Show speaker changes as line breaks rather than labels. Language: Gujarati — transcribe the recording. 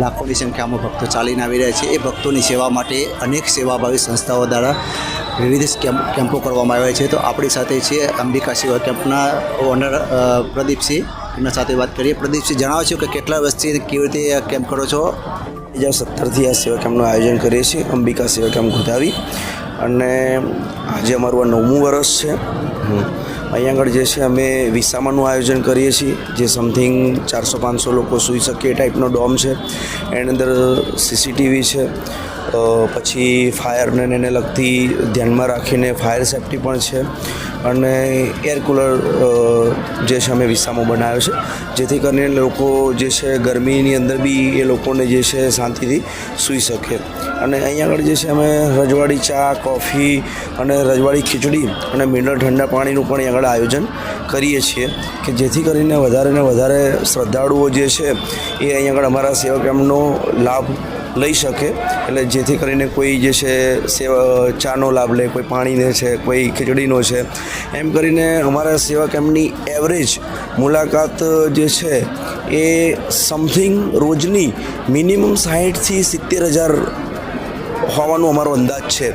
લાખોની સંખ્યામાં ભક્તો ચાલીને આવી રહ્યા છે. એ ભક્તોની સેવા માટે અનેક સેવાભાવી સંસ્થાઓ દ્વારા વિવિધ કેમ્પ કરવામાં આવ્યા છે. તો આપણી સાથે છે અંબિકા સેવા કેમ્પના ઓનર પ્રદીપસિંહ. એમના સાથે વાત કરીએ. પ્રદીપસિંહ, જણાવો છો કે કેટલા વર્ષથી કેવી રીતે કેમ્પ કરો છો?
બે હજાર સત્તરથી આ સેવા કેમ્પનું આયોજન કરીએ છીએ. અંબિકા સેવા કેમ્પ ગોધાવી અને આજે અમારું આ નવમું વર્ષ છે. અહીંયા આગળ જે છે, અમે વિસામાનું આયોજન કરીએ છીએ, જે સમથિંગ ચારસો પાંચસો લોકો સૂઈ શકે એ ટાઈપનો ડોમ છે. એની અંદર સીસીટીવી છે. પછી ફાયરને એને લગતી ધ્યાનમાં રાખીને ફાયર સેફટી પણ છે. અને એર કુલર જે છે અમે વિસામો બનાવ્યો છે. જેથી કરીને લોકો જે છે ગરમીની અંદર બી એ લોકોને જે છે શાંતિથી સૂઈ શકે. અને અહીંયા આગળ જે છે અમે રજવાડી ચા, કોફી અને રજવાડી ખીચડી અને મિનરલ ઠંડા પાણીનું પણ આગળ આયોજન કરીએ છીએ. કે જેથી કરીને વધારે ને વધારે શ્રદ્ધાળુઓ જે છે એ અહીં આગળ અમારા સેવા કેમ્પનો લાભ લઈ શકે. એટલે જેથી કરીને કોઈ જે છે, સેવા, ચાનો લાભ લે, કોઈ પાણીને છે, કોઈ ખીચડીનો છે. એમ કરીને અમારા સેવા કેમ્પની એવરેજ મુલાકાત, જે છે, એ સમથિંગ રોજની મિનિમમ સાહીઠથી સિત્તેર હજાર હોવાનો અમારો અંદાજ છે.